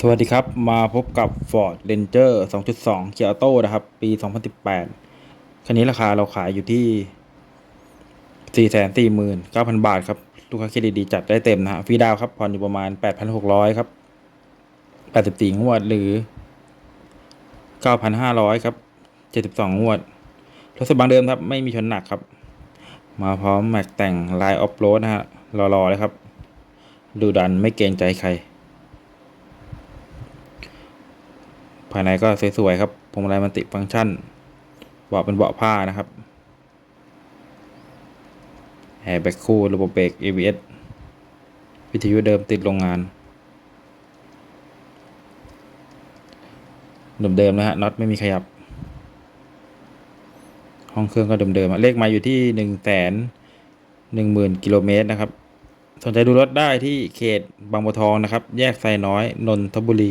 สวัสดีครับ มาพบกับ Ford Ranger 2.2 Kia Auto นะครับ ปี 2018 คันนี้ราคาเราขายอยู่ที่ 449,000 บาทครับ ลูกค้าเครดิตดีจัดได้เต็มนะฮะฟรีดาวครับ ผ่อนอยู่ประมาณ 8,600 ครับ 84 งวดหรือ 9,500 ครับ 72 งวด รถสบางเดิมครับ ไม่มีชนหนักครับ มาพร้อมแม็กแต่งลายออฟโรดนะฮะรอๆเลยครับ ดูดันไม่เกรงใจใคร ภายในก็สวยๆครับพวงมาลัยมันติฟังก์ชันเบาะเป็นเบาะผ้านะครับแอร์แบ็คคู่ระบบเบรก ABS วิทยุเดิมติดโรงงานเดิมๆนะฮะน็อตไม่มีขยับ ห้องเครื่องก็เดิมๆเลขมาอยู่ที่หนึ่งแสนหนึ่งหมื่นกิโลเมตรนะครับ สนใจดูรถได้ที่เขตบางบัวทองนะครับ แยกไซน้อย นนทบุรี